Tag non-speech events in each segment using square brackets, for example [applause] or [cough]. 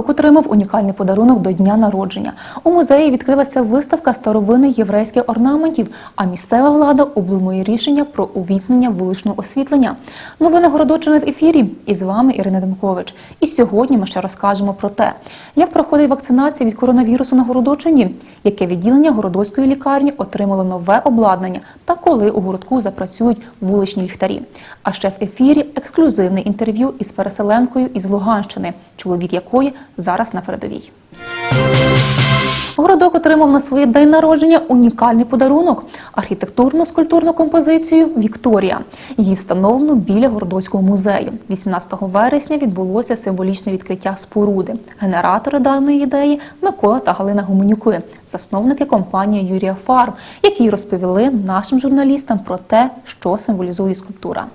Городок отримав унікальний подарунок до дня народження. У музеї відкрилася виставка старовинних єврейських орнаментів, а місцева влада обдумує рішення про увімкнення вуличного освітлення. Новини Городочини в ефірі. І з вами Ірина Демкович. І сьогодні ми ще розкажемо про те, як проходить вакцинація від коронавірусу на Городочині, яке відділення Городоцької лікарні отримало нове обладнання та коли у городку запрацюють вуличні ліхтарі. А ще в ефірі ексклюзивне інтерв'ю із переселенкою із Луганщини, чоловік якої зараз на передовій. Городок отримав на своє день народження унікальний подарунок архітектурну скульптурну композицію Вікторія. Її встановлено біля Городоцького музею. 18 вересня відбулося символічне відкриття споруди. Генератори даної ідеї Микола та Галина Гуменюки, засновники компанії Юрія Фар, які розповіли нашим журналістам про те, що символізує скульптура.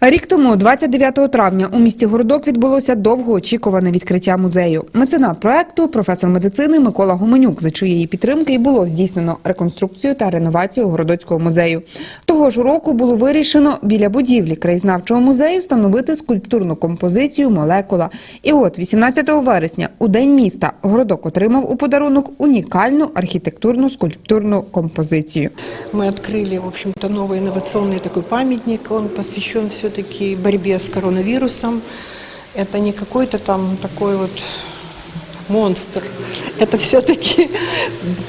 Рік тому, 29 травня, у місті Городок відбулося довгоочікуване відкриття музею. Меценат проекту, професор медицини Микола Гуменюк, за чиєї підтримки і було здійснено реконструкцію та реновацію Городоцького музею. Того ж року було вирішено біля будівлі краєзнавчого музею встановити скульптурну композицію Молекула. І от 18 вересня, у день міста, Городок отримав у подарунок унікальну архітектурну скульптурну композицію. Мы открыли, в общем-то, новый инновационный такой памятник. Он посвящен все-таки борьбе с коронавирусом. Это не какой-то там такой вот монстр. Это все-таки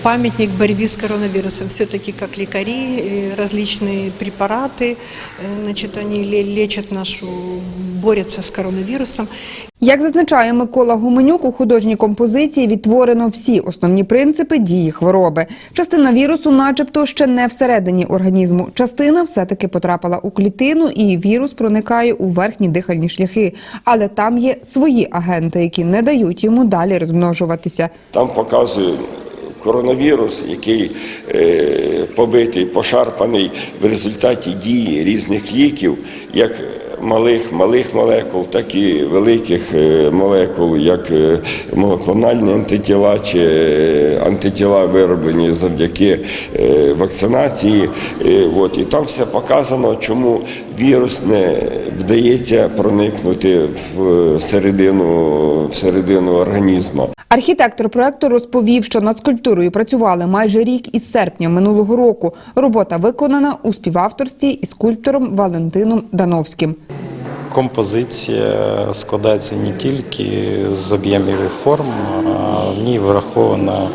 памятник борьбе с коронавирусом. Все-таки как лекари, э, различные препараты, э, значит, они ле- лечат нашу, борются с коронавирусом. Як зазначає Микола Гуменюк, у художній композиції відтворено всі основні принципи дії хвороби. Частина вірусу, начебто, ще не всередині організму. Частина все-таки потрапила у клітину, і вірус проникає у верхні дихальні шляхи. Але там є свої агенти, які не дають йому далі розмножуватися. Там показує коронавірус, який е, побитий, пошарпаний в результаті дії різних ліків, як малих малих молекул, так і великих е, молекул, як е, моноклональні антитіла чи е, антитіла вироблені завдяки вакцинації. От, і там все показано, чому вірус не вдається проникнути в середину, в середину організму. Архітектор проекту розповів, що над скульптурою працювали майже рік із серпня минулого року. Робота виконана у співавторстві із скульптором Валентином Дановським. Композиція складається не тільки з об'ємів і форм, а в ній врахована, е,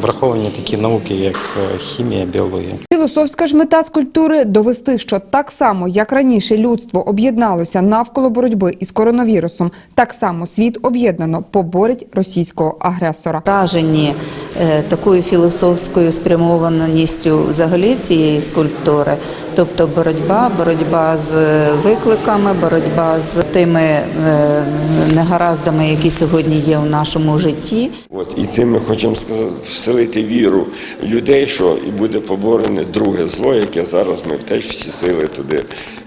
враховані такі науки, як е, хімія, біологія. Філософська ж мета скульптури довести, що так само, як раніше людство об'єдналося навколо боротьби із коронавірусом, так само світ об'єднано поборить російського агресора. вражені е, такою філософською спрямованістю взагалі цієї скульптури, тобто боротьба, боротьба з викликами, боротьба з тими е, негараздами, які сьогодні є у нашому житті. От і цим ми хочемо сказати, вселити віру в людей, що і буде поборене друге зло, яке зараз ми теж всі сили туди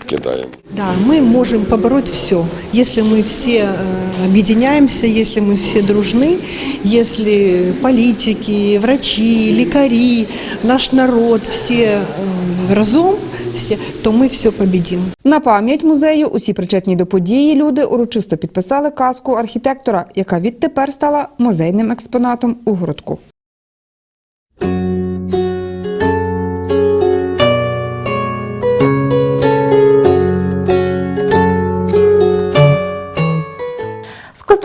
кидаємо. Да, мы можем побороть все, если мы все э, объединяемся, если мы все дружны, если политики, врачи, лекари, наш народ, все э, разом, все, то мы все победим. На пам'ять музею усі причетні до події люди урочисто підписали казку архітектора, яка відтепер стала музейним експонатом у городку.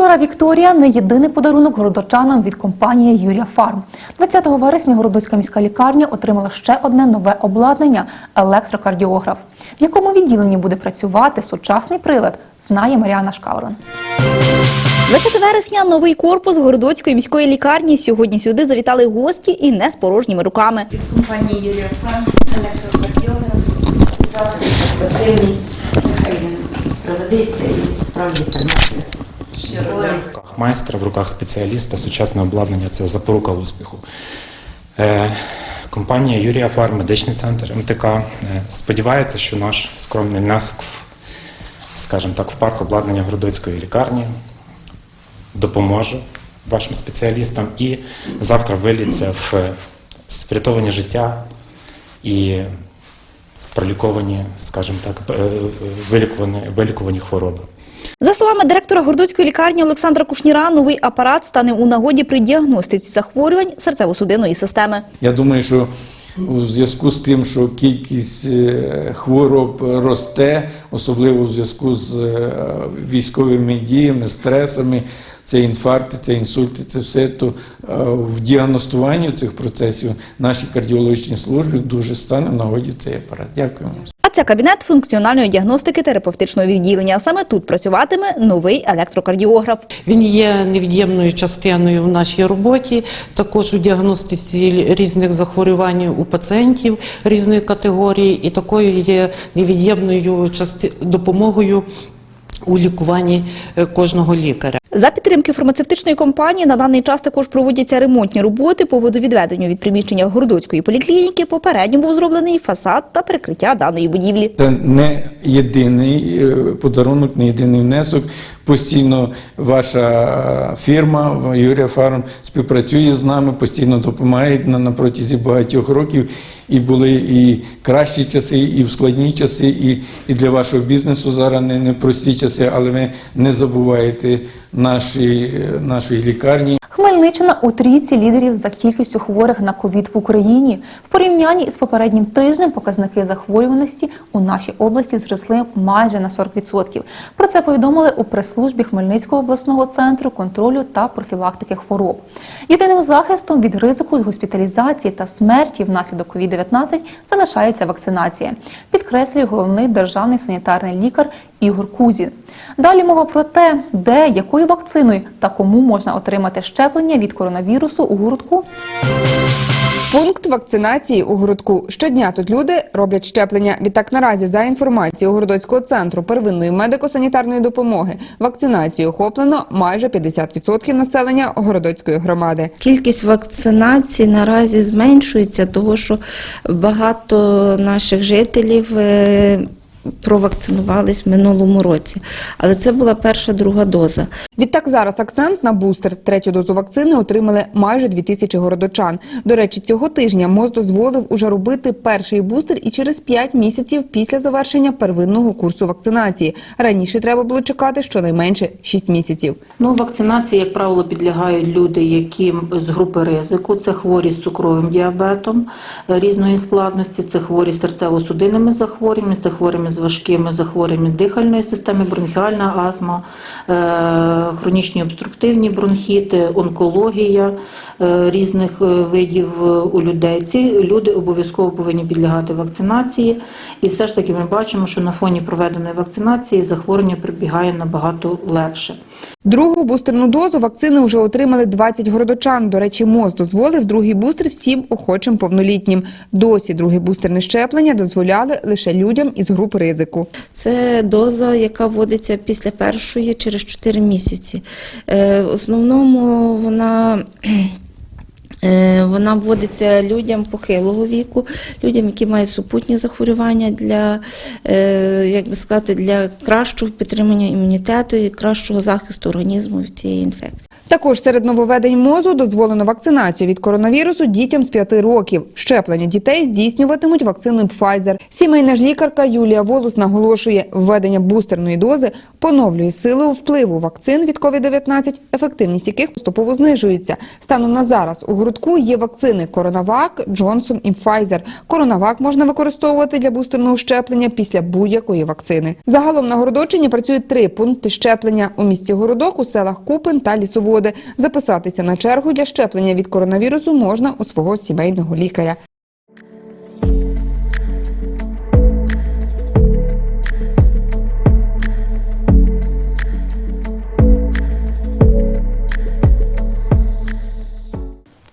Скульптура Вікторія не єдиний подарунок городочанам від компанії Юрія Фарм. 20 вересня Городоцька міська лікарня отримала ще одне нове обладнання електрокардіограф. В якому відділенні буде працювати сучасний прилад, знає Маріана Шкаурон. 20 вересня новий корпус Городоцької міської лікарні. Сьогодні сюди завітали гості і не з порожніми руками. Від компанії Юрія Фран, електрокардіограф, спортивний, нехай він проведеться і справді принесе користь. руках майстра, в руках спеціаліста, сучасне обладнання це запорука успіху. Е, Компанія Юрія Фар, медичний центр МТК е, сподівається, що наш скромний внесок, в, скажімо так, в парк обладнання Городоцької лікарні допоможе вашим спеціалістам і завтра виліться в спрятовані життя і проліковані, скажімо так, е, вилікувані, вилікувані хвороби. За словами директора Гордоцької лікарні Олександра Кушніра, новий апарат стане у нагоді при діагностиці захворювань серцево-судинної системи. Я думаю, що у зв'язку з тим, що кількість е, хвороб росте, особливо у зв'язку з е, військовими діями, стресами, це інфаркти, це інсульти, це все, то е, в діагностуванні цих процесів наші кардіологічні служби дуже стане в нагоді цей апарат. Дякую Це кабінет функціональної діагностики терапевтичного відділення. Саме тут працюватиме новий електрокардіограф. Він є невід'ємною частиною в нашій роботі, також у діагностиці різних захворювань у пацієнтів різної категорії, і такою є невід'ємною допомогою у лікуванні е, кожного лікаря. За підтримки фармацевтичної компанії на даний час також проводяться ремонтні роботи по водовідведенню від приміщення Гордоцької поліклініки. Попередньо був зроблений фасад та прикриття даної будівлі. Це не єдиний е, подарунок, не єдиний внесок. Постійно ваша фірма Юрія Фарм співпрацює з нами, постійно допомагає на, протязі багатьох років. І були і кращі часи, і в складні часи, і, і для вашого бізнесу зараз не, не прості часи, але ви не забуваєте наші, нашої лікарні. Хмельниччина у трійці лідерів за кількістю хворих на ковід в Україні. В порівнянні із попереднім тижнем показники захворюваності у нашій області зросли майже на 40%. Про це повідомили у прес-службі Хмельницького обласного центру контролю та профілактики хвороб. Єдиним захистом від ризику госпіталізації та смерті внаслідок COVID-19 залишається вакцинація, підкреслює головний державний санітарний лікар Ігор Кузін. Далі мова про те, де, якою вакциною та кому можна отримати щеплення від коронавірусу у гуртку. Пункт вакцинації у городку. Щодня тут люди роблять щеплення. Відтак наразі, за інформацією Городоцького центру первинної медико-санітарної допомоги, вакцинацією охоплено майже 50% населення Городоцької громади. Кількість вакцинацій наразі зменшується, тому що багато наших жителів е, провакцинувались в минулому році. Але це була перша друга доза. Відтак зараз акцент на бустер. Третю дозу вакцини отримали майже 2000 городочан. До речі, цього тижня МОЗ дозволив уже робити перший бустер і через 5 місяців після завершення первинного курсу вакцинації. Раніше треба було чекати щонайменше 6 місяців. Ну, вакцинації, як правило, підлягають люди, які з групи ризику. Це хворі з цукровим діабетом різної складності, це хворі з серцево-судинними захворюваннями, це хворими з важкими захворюваннями дихальної системи, бронхіальна астма, е, хронічні обструктивні бронхіти, онкологія е, різних е, видів у людей. Ці люди обов'язково повинні підлягати вакцинації. І все ж таки ми бачимо, що на фоні проведеної вакцинації захворювання прибігає набагато легше. Другу бустерну дозу вакцини вже отримали 20 городочан. До речі, МОЗ дозволив другий бустер всім охочим повнолітнім. Досі друге бустерне щеплення дозволяли лише людям із груп ризику. Це доза, яка вводиться після першої через 4 місяці. Е, В основному вона. Е, Вона вводиться людям похилого віку, людям, які мають супутні захворювання для, е, як би сказати, для кращого підтримання імунітету і кращого захисту організму від цієї інфекції. Також серед нововведень МОЗу дозволено вакцинацію від коронавірусу дітям з 5 років. Щеплення дітей здійснюватимуть вакциною Pfizer. Сімейна ж лікарка Юлія Волос наголошує, введення бустерної дози поновлює силу впливу вакцин від COVID-19, ефективність яких поступово знижується. Станом на зараз у городку є вакцини Коронавак, Джонсон і Pfizer. Коронавак можна використовувати для бустерного щеплення після будь-якої вакцини. Загалом на Городочині працюють три пункти щеплення у місті Городок, у селах Купин та Лісоводи. Записатися на чергу для щеплення від коронавірусу можна у свого сімейного лікаря.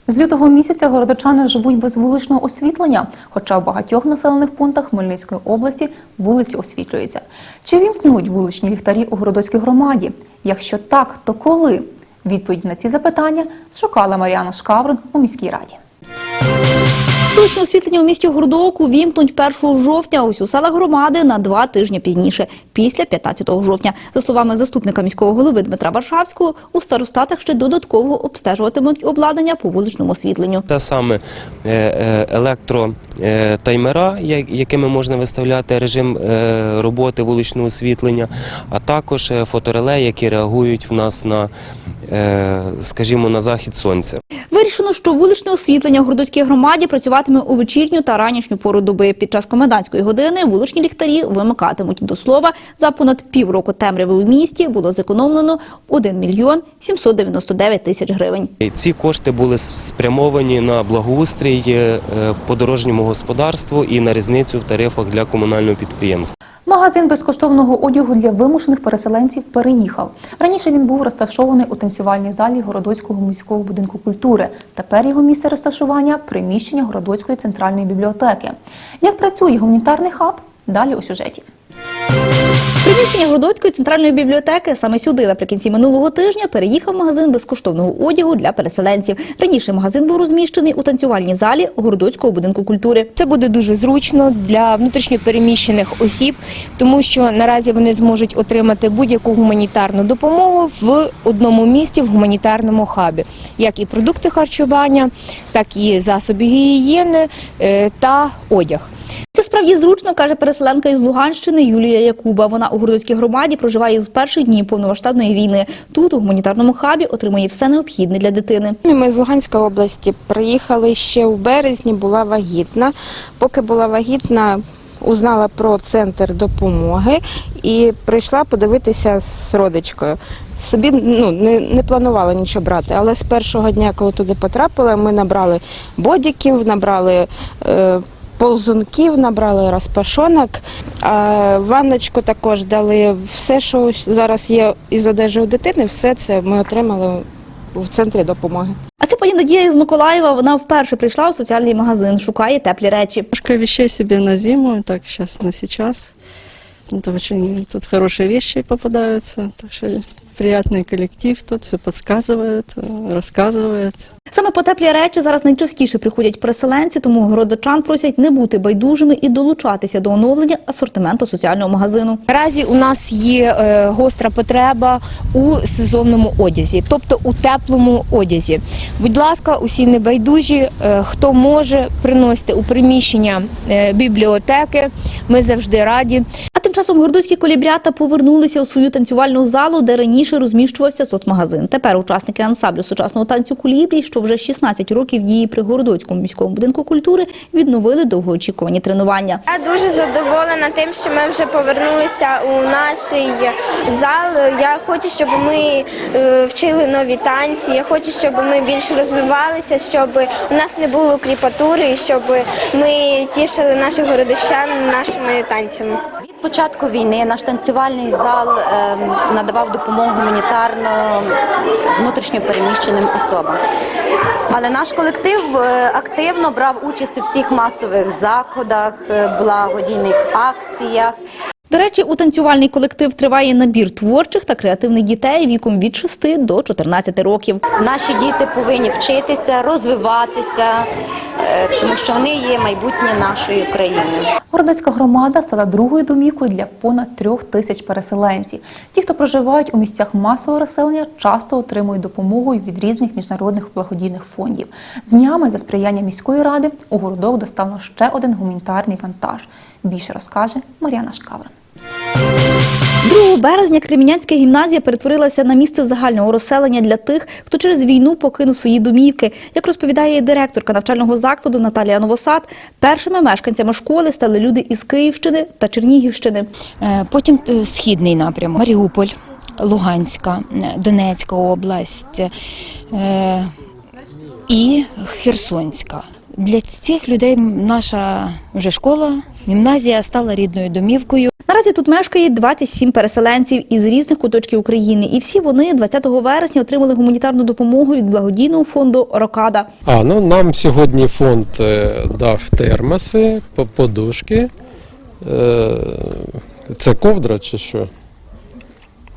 З лютого місяця городочани живуть без вуличного освітлення, хоча в багатьох населених пунктах Хмельницької області вулиці освітлюються. Чи вімкнуть вуличні ліхтарі у городоцькій громаді? Якщо так, то коли? Відповідь на ці запитання шукала Маріана Шкаврин у міській раді. Вуличне освітлення у місті Гордок увімкнуть 1 жовтня, ось у селах громади на два тижні пізніше, після 15 жовтня. За словами заступника міського голови Дмитра Варшавського, у старостатах ще додатково обстежуватимуть обладнання по вуличному освітленню. Те саме е, е, електротаймера, якими можна виставляти режим е, роботи вуличного освітлення, а також е, фотореле, які реагують в нас на, е, скажімо, на захід сонця. Вирішено, що вуличне освітлення в Гордоцькій громаді працюватиме у вечірню та ранішню пору доби. Під час комендантської години вуличні ліхтарі вимикатимуть. До слова, за понад півроку темряви у місті було зекономлено 1 мільйон 799 тисяч гривень. Ці кошти були спрямовані на благоустрій е, по дорожньому господарству і на різницю в тарифах для комунального підприємства. Магазин безкоштовного одягу для вимушених переселенців переїхав. Раніше він був розташований у танцювальній залі Городоцького міського будинку культури. Тепер його місце розташування приміщення Городоцької центральної бібліотеки. Як працює гуманітарний хаб? Далі у сюжеті. Приміщення Городоцької центральної бібліотеки саме сюди наприкінці минулого тижня переїхав магазин безкоштовного одягу для переселенців. Раніше магазин був розміщений у танцювальній залі Городоцького будинку культури. Це буде дуже зручно для внутрішньопереміщених осіб, тому що наразі вони зможуть отримати будь-яку гуманітарну допомогу в одному місці в гуманітарному хабі, як і продукти харчування, так і засоби гігієни е, та одяг. Це справді зручно, каже переселенка із Луганщини Юлія Якуба. Вона у Городоцькій громаді проживає з перших днів повномасштабної війни. Тут у гуманітарному хабі отримує все необхідне для дитини. Ми з Луганської області приїхали ще у березні, була вагітна. Поки була вагітна, узнала про центр допомоги і прийшла подивитися з родичкою. Собі ну, не, не планувала нічого брати, але з першого дня, коли туди потрапила, ми набрали бодіків, набрали е, ползунків, набрали розпашонок. А ванночку також дали все, що зараз є із одежі у дитини, все це ми отримали в центрі допомоги. А це пані Надія із Миколаєва. Вона вперше прийшла у соціальний магазин, шукає теплі речі. Немножко вещей себе на зиму, так сейчас на сейчас. Это очень тут хорошие вещи попадаются, так что приятный коллектив тут все подсказывает, э, рассказывает. Саме по теплі речі зараз найчастіше приходять переселенці, тому городочан просять не бути байдужими і долучатися до оновлення асортименту соціального магазину. Наразі у нас є е, гостра потреба у сезонному одязі, тобто у теплому одязі. Будь ласка, усі небайдужі, е, хто може приносити у приміщення е, бібліотеки. Ми завжди раді. Часом гордоцькі колібрята повернулися у свою танцювальну залу, де раніше розміщувався соцмагазин. Тепер учасники ансамблю сучасного танцю кулібрі, що вже 16 років діє при Городоцькому міському будинку культури, відновили довгоочікувані тренування. Я дуже задоволена тим, що ми вже повернулися у наш зал. Я хочу, щоб ми е, вчили нові танці. Я хочу, щоб ми більше розвивалися, щоб у нас не було кріпатури, щоб ми тішили наших городищан нашими танцями. Початку війни наш танцювальний зал ем, надавав допомогу гуманітарно внутрішньо переміщеним особам. Але наш колектив е, активно брав участь у всіх масових заходах, е, благодійних акціях. До речі, у танцювальний колектив триває набір творчих та креативних дітей віком від 6 до 14 років. Наші діти повинні вчитися, розвиватися, тому що вони є майбутнє нашої країни. Городоцька громада стала другою домівкою для понад трьох тисяч переселенців. Ті, хто проживають у місцях масового розселення, часто отримують допомогу від різних міжнародних благодійних фондів. Днями за сприяння міської ради у городок доставлено ще один гуманітарний вантаж. Більше розкаже Мар'яна Шкаврин. 2 березня Кремінянська гімназія перетворилася на місце загального розселення для тих, хто через війну покинув свої домівки. Як розповідає директорка навчального закладу Наталія Новосад, першими мешканцями школи стали люди із Київщини та Чернігівщини. Е, Потім е, східний напрямок Маріуполь, Луганська, е, Донецька область і Херсонська. Для цих людей наша вже школа, гімназія стала рідною домівкою. Наразі тут мешкає 27 переселенців із різних куточків України, і всі вони 20 вересня отримали гуманітарну допомогу від благодійного фонду Рокада. А, ну нам сьогодні фонд е, дав термоси, по- подушки. Е, Це ковдра чи що?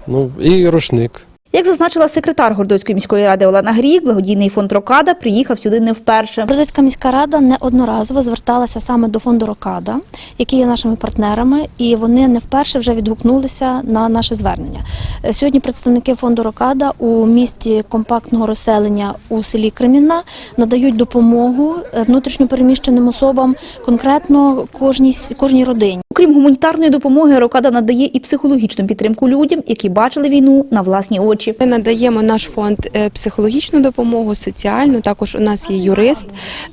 Ну, і рушник. Як зазначила секретар Гордоцької міської ради Олена Грік, благодійний фонд Рокада приїхав сюди не вперше. Бродецька міська рада неодноразово зверталася саме до фонду Рокада, які є нашими партнерами, і вони не вперше вже відгукнулися на наше звернення. Е, Сьогодні представники фонду Рокада у місті компактного розселення у селі Кремінна надають допомогу е, внутрішньопереміщеним особам, конкретно кожній кожній родині. Окрім гуманітарної допомоги, Рокада надає і психологічну підтримку людям, які бачили війну на власні очі. Ми надаємо наш фонд е, психологічну допомогу, соціальну. Також у нас є юрист,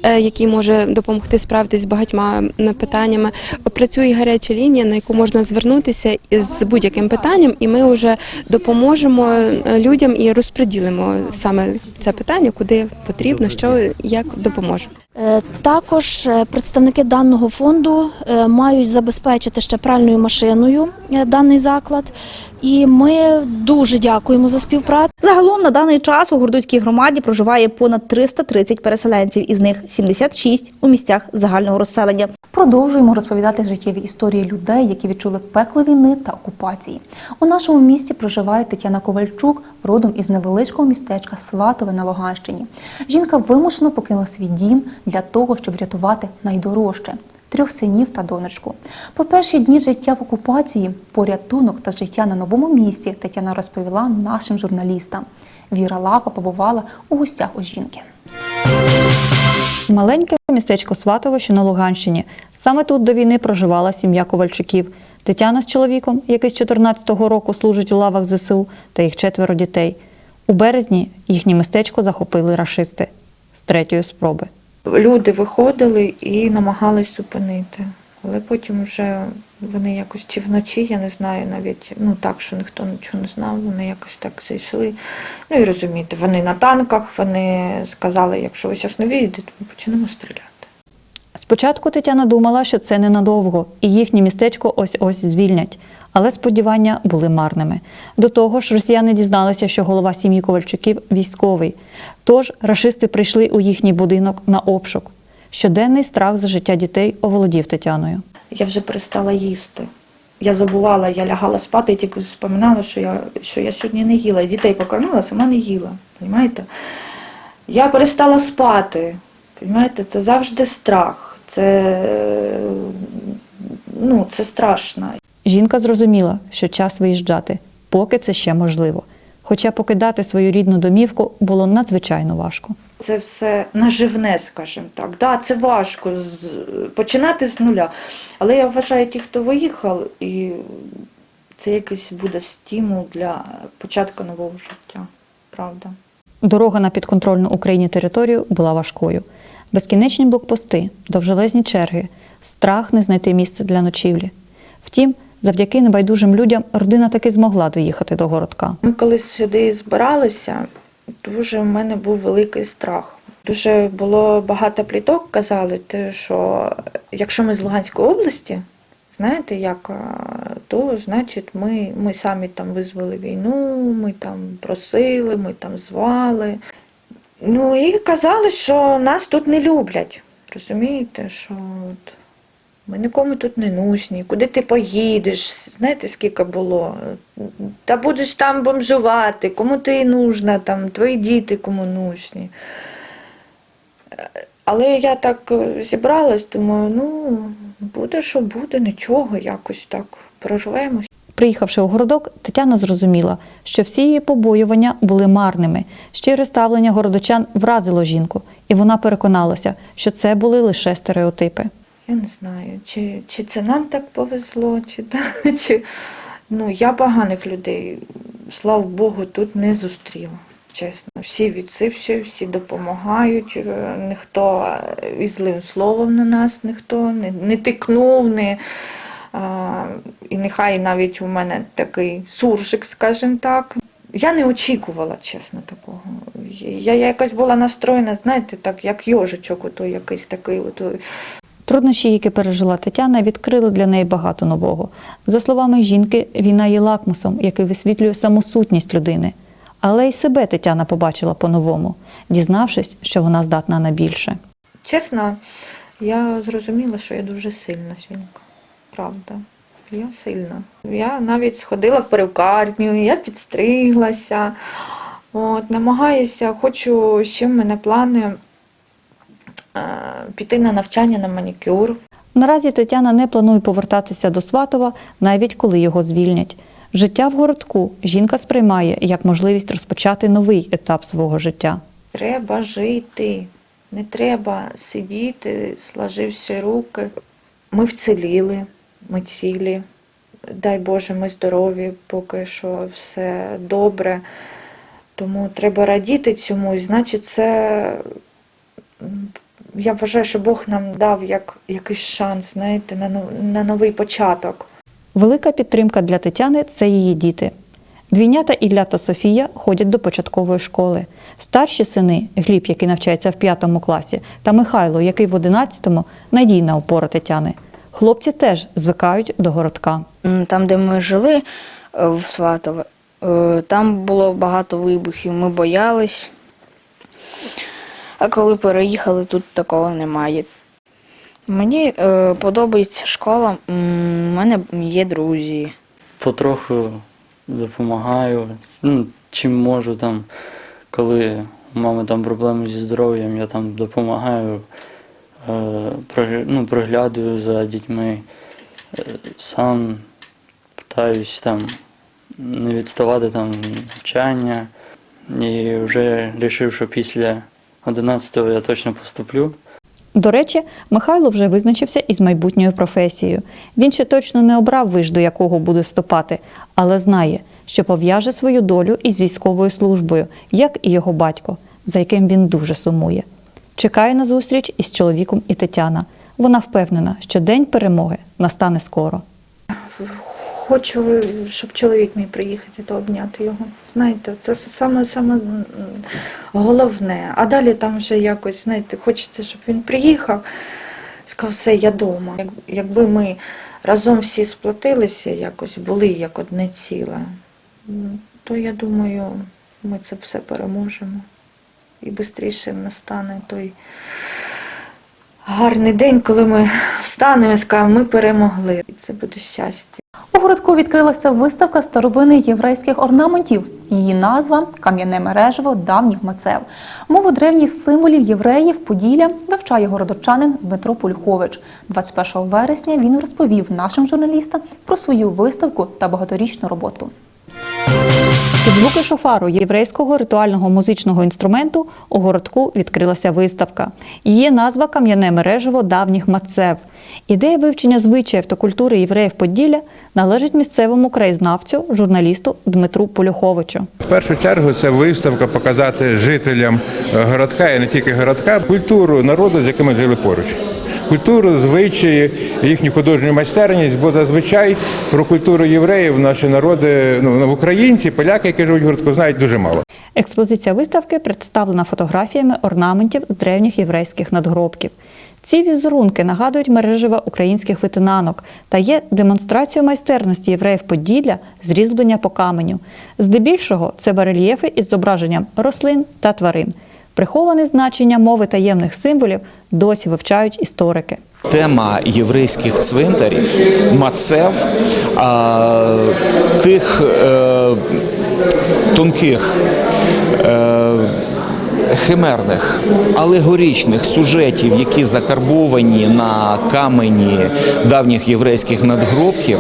е, який може допомогти справитись з багатьма питаннями. Працює гаряча лінія, на яку можна звернутися з будь-яким питанням, і ми вже допоможемо е, людям і розподілимо саме це питання, куди потрібно, що як допоможемо. Е, Також е, представники даного фонду е, мають забезпечити ще пральною машиною даний заклад, і ми дуже дякуємо за співпрацю. Загалом на даний час у Гордоцькій громаді проживає понад 330 переселенців, із них 76 у місцях загального розселення. Продовжуємо розповідати життєві історії людей, які відчули пекло війни та окупації. У нашому місті проживає Тетяна Ковальчук, родом із невеличкого містечка Сватове на Луганщині. Жінка вимушено покинула свій дім для того, щоб рятувати найдорожче трьох синів та донечку. По перші дні життя в окупації, порятунок та життя на новому місці Тетяна розповіла нашим журналістам. Віра Лапа побувала у гостях у жінки. Маленьке містечко Сватово, що на Луганщині. Саме тут до війни проживала сім'я Ковальчуків. Тетяна з чоловіком, який з 14-го року служить у лавах ЗСУ, та їх четверо дітей. У березні їхнє містечко захопили рашисти з третьої спроби. Люди виходили і намагались зупинити. Але потім вже вони якось чи вночі, я не знаю навіть, ну так, що ніхто нічого не знав, вони якось так зайшли. Ну і розумієте, вони на танках, вони сказали, якщо ви зараз не вийдете, ми почнемо стріляти. Спочатку Тетяна думала, що це ненадовго, і їхнє містечко ось-ось звільнять. Але сподівання були марними. До того ж, росіяни дізналися, що голова сім'ї Ковальчуків військовий. Тож рашисти прийшли у їхній будинок на обшук. Щоденний страх за життя дітей оволодів Тетяною. Я вже перестала їсти. Я забувала, я лягала спати і тільки споминала, що я, що я сьогодні не їла. І дітей покормила, сама не їла. Понімаєте? Я перестала спати. Понімаєте? Це завжди страх. Це, ну, це страшно. Жінка зрозуміла, що час виїжджати, поки це ще можливо. Хоча покидати свою рідну домівку було надзвичайно важко. Це все наживне, скажімо так. Да, це важко починати з нуля. Але я вважаю, ті, хто виїхав, і це якийсь буде стимул для початку нового життя. Правда. Дорога на підконтрольну Україні територію була важкою. Безкінечні блокпости, довжелезні черги, страх не знайти місце для ночівлі. Втім, завдяки небайдужим людям родина таки змогла доїхати до городка. Ми коли сюди збиралися, дуже в мене був великий страх. Дуже було багато пліток, казали, що якщо ми з Луганської області, знаєте, як, то значить ми, ми самі там визвали війну, ми там просили, ми там звали. Ну і казали, що нас тут не люблять. Розумієте, що от, ми нікому тут не нужні, куди ти поїдеш, знаєте, скільки було. Та будеш там бомжувати, кому ти нужна, там, твої діти кому нужні. Але я так е, зібралась, думаю, ну, буде, що буде, нічого, якось так прорвемось. Приїхавши у городок, Тетяна зрозуміла, що всі її побоювання були марними. Щире ставлення городочан вразило жінку, і вона переконалася, що це були лише стереотипи. Я не знаю, чи, чи це нам так повезло, чи, [laughs] чи ну, я поганих людей, слава Богу, тут не зустріла. Чесно, всі відсивші, всі допомагають, е, ніхто е, і злим словом на нас ніхто не, не тикнув, не, а, і нехай навіть у мене такий суржик, скажімо так. Я не очікувала, чесно, такого. Я якось була настроєна, знаєте, так, як йожичок, ото якийсь такий. Ото, Труднощі, які пережила Тетяна, відкрили для неї багато нового. За словами жінки, війна є лакмусом, який висвітлює саму сутність людини. Але й себе Тетяна побачила по-новому, дізнавшись, що вона здатна на більше. Чесно, я зрозуміла, що я дуже сильна жінка. Правда. Я сильно. Я навіть сходила в перукарню, я підстриглася. От, намагаюся, хочу ще в мене плани піти на навчання на манікюр. Наразі Тетяна не планує повертатися до Сватова, навіть коли його звільнять. Життя в городку жінка сприймає як можливість розпочати новий етап свого життя. Треба жити, не треба сидіти, сложивши руки. Ми вціліли, ми цілі. Дай Боже, ми здорові, поки що все добре. Тому треба радіти цьому. І значить, це я вважаю, що Бог нам дав як якийсь шанс, знаєте, на, на новий початок. Велика підтримка для Тетяни це її діти. Двійнята Ілля та Софія ходять до початкової школи. Старші сини Гліб, який навчається в п'ятому класі, та Михайло, який в одинадцятому, надійна опора Тетяни. Хлопці теж звикають до городка. Там, де ми жили е, в Сватове, е, там було багато вибухів, ми боялись. А коли переїхали, тут такого немає. Мені е, подобається школа, у мене є друзі. потроху допомагаю. Ну, чим можу там, коли у мами там проблеми зі здоров'ям, я там допомагаю, е, ну, приглядаю за дітьми, е, сам питаюсь там не відставати там навчання. І вже вирішив, що після 11-го я точно поступлю. До речі, Михайло вже визначився із майбутньою професією. Він ще точно не обрав виш, до якого буде вступати, але знає, що пов'яже свою долю із військовою службою, як і його батько, за яким він дуже сумує. Чекає на зустріч із чоловіком і Тетяна. Вона впевнена, що день перемоги настане скоро. Хочу, щоб чоловік мій приїхати та обняти його. Знаєте, це саме, саме головне. А далі там вже якось, знаєте, хочеться, щоб він приїхав, сказав, все, я вдома. Як, якби ми разом всі сплотилися, якось були як одне ціле, то я думаю, ми це все переможемо. І швидше настане той гарний день, коли ми встанемо і скажемо, ми перемогли. І це буде щастя. У городку відкрилася виставка старовини єврейських орнаментів. Її назва Кам'яне мережево давніх мацев. Мову древніх символів євреїв Поділля вивчає городочанин Дмитро Пульхович. 21 вересня він розповів нашим журналістам про свою виставку та багаторічну роботу. Під звуки шофару єврейського ритуального музичного інструменту у городку відкрилася виставка. Її назва Кам'яне мережево давніх мацев. Ідея вивчення звичаїв та культури євреїв Поділля належить місцевому краєзнавцю, журналісту Дмитру Полюховичу. В першу чергу це виставка показати жителям городка і не тільки городка культуру народу, з якими жили поруч. Культуру, звичаї, їхню художню майстерність, бо зазвичай про культуру євреїв наші народи, ну українці, поляки, які живуть в городку, знають дуже мало. Експозиція виставки представлена фотографіями орнаментів з древніх єврейських надгробків. Ці візерунки нагадують мережева українських витинанок та є демонстрацією майстерності євреїв Поділля з різьблення по каменю. Здебільшого це барельєфи із зображенням рослин та тварин. Приховане значення мови таємних символів досі вивчають історики. Тема єврейських цвинтарів, мацев, тих е, тонких. Е, Химерних алегоричних сюжетів, які закарбовані на камені давніх єврейських надгробків,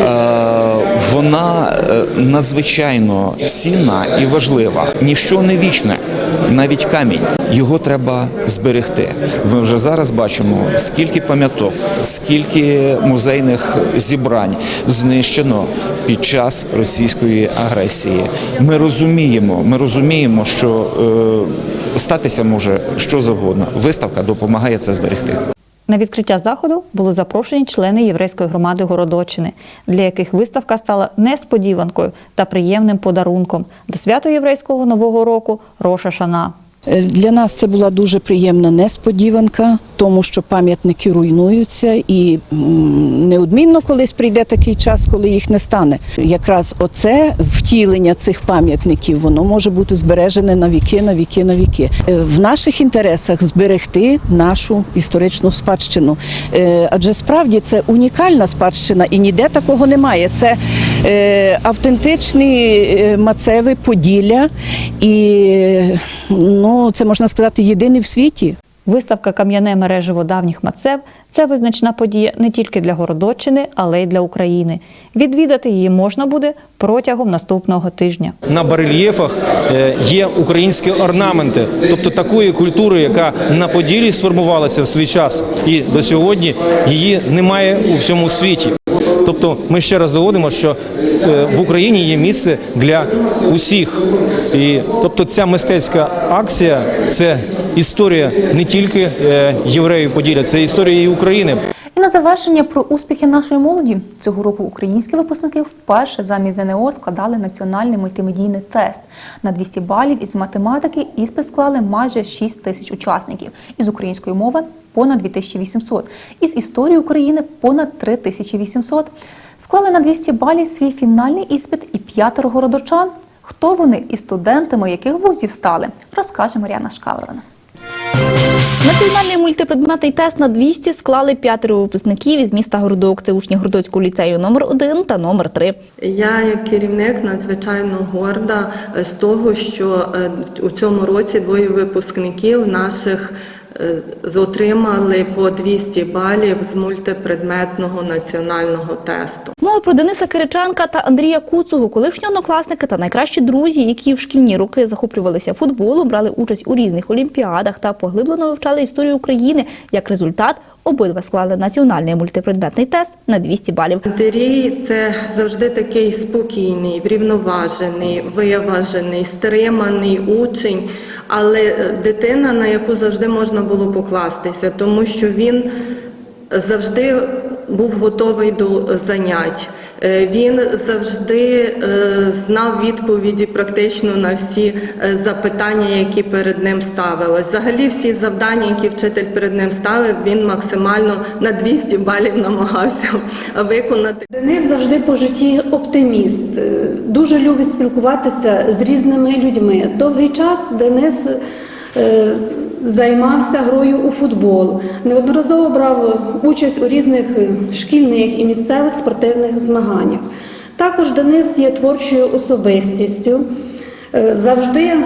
е, вона е, надзвичайно цінна і важлива. Ніщо не вічне, навіть камінь. Його треба зберегти. Ми вже зараз бачимо, скільки пам'яток, скільки музейних зібрань знищено під час російської агресії. Ми розуміємо, ми розуміємо, що е, статися може що завгодно. Виставка допомагає це зберегти. На відкриття заходу були запрошені члени єврейської громади Городочини, для яких виставка стала несподіванкою та приємним подарунком до свято єврейського нового року Роша Шана. Е, Для нас це була дуже приємна несподіванка, тому що пам'ятники руйнуються, і неодмінно колись прийде такий час, коли їх не стане. Якраз оце втілення цих пам'ятників, воно може бути збережене на віки, на віки, на віки. Е, В наших інтересах зберегти нашу історичну спадщину. Е, Адже справді це унікальна спадщина, і ніде такого немає. Це автентичні мацеви Поділля, і ну, це можна сказати єдиний в світі. Виставка Кам'яне мережево давніх мацев це визначна подія не тільки для Городоччини, але й для України. Відвідати її можна буде протягом наступного тижня. На барельєфах е, є українські орнаменти, тобто такої культури, яка на Поділі сформувалася в свій час, і до сьогодні її немає у всьому світі. Тобто, ми ще раз доводимо, що е, в Україні є місце для усіх. І тобто, ця мистецька акція це історія не тільки е, євреїв Поділля, це історія і України. І на завершення про успіхи нашої молоді цього року українські випускники вперше замість ЗНО складали національний мультимедійний тест. На 200 балів із математики іспит склали майже 6 тисяч учасників. Із української мови понад 2800. Із історії України понад 3800. Склали на 200 балів свій фінальний іспит і п'ятеро городочан. Хто вони і студентами яких вузів стали, розкаже Мар'яна Шкаврона. Національний мультипредметний тест на 200 склали п'ятеро випускників із міста Городок. Це учні Городоцького ліцею номер 1 та номер 3. Я як керівник надзвичайно горда з того, що е, у цьому році двоє випускників наших отримали по 200 балів з мультипредметного національного тесту. Мова про Дениса Кириченка та Андрія Куцугу, колишні однокласники та найкращі друзі, які в шкільні роки захоплювалися футболом, брали участь у різних олімпіадах та поглиблено вивчали історію України. Як результат, обидва склали національний мультипредметний тест на 200 балів. Андрій це завжди такий спокійний, врівноважений, виважений, стриманий учень, але е, дитина, на яку завжди можна було покластися, тому що він завжди був готовий до занять. Е, Він завжди е, знав відповіді практично на всі е, запитання, які перед ним ставилось. Взагалі, всі завдання, які вчитель перед ним ставив, він максимально на 200 балів намагався [laughs] виконати. Денис завжди по житті оптиміст, дуже любить спілкуватися з різними людьми. Довгий час Денис займався грою у футбол, неодноразово брав участь у різних шкільних і місцевих спортивних змаганнях. Також Денис є творчою особистістю. е, Завжди е,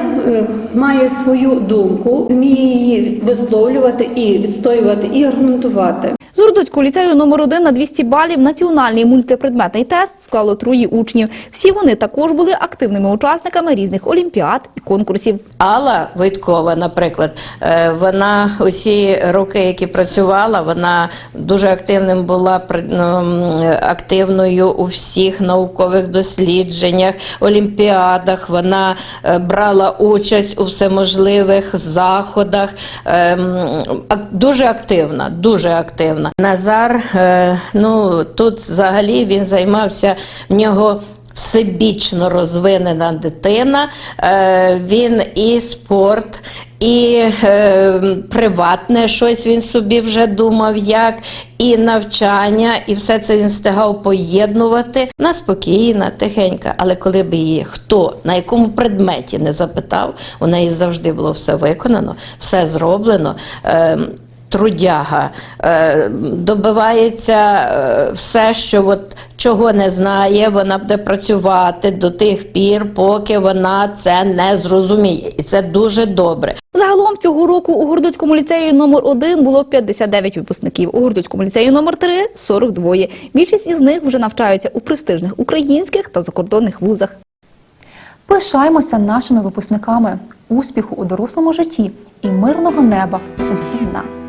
має свою думку, вміє її висловлювати і відстоювати, і аргументувати. З Городоцького ліцею номер 1 на 200 балів національний мультипредметний тест склало троє учнів. Всі вони також були активними учасниками різних олімпіад і конкурсів. Алла Войткова, наприклад, е, вона усі роки, які працювала, вона дуже активним була активною у всіх наукових дослідженнях, олімпіадах. Вона е, брала участь у всеможливих заходах. Ем, Дуже активна, дуже активна. Назар, е, ну тут взагалі він займався в нього. Всебічно розвинена дитина, Е, він і спорт, і е, приватне щось він собі вже думав, як, і навчання, і все це він встигав поєднувати. Вона спокійна, тихенька, але коли б її хто на якому предметі не запитав, у неї завжди було все виконано, все зроблено. Трудяга, е, добивається е, все, що от, чого не знає, вона буде працювати до тих пір, поки вона це не зрозуміє. І це дуже добре. Загалом цього року у Городоцькому ліцеї номер 1 було 59 випускників, у Городоцькому ліцеї номер 3 – 42. Більшість із них вже навчаються у престижних українських та закордонних вузах. Пишаємося нашими випускниками, успіху у дорослому житті і мирного неба усім нам.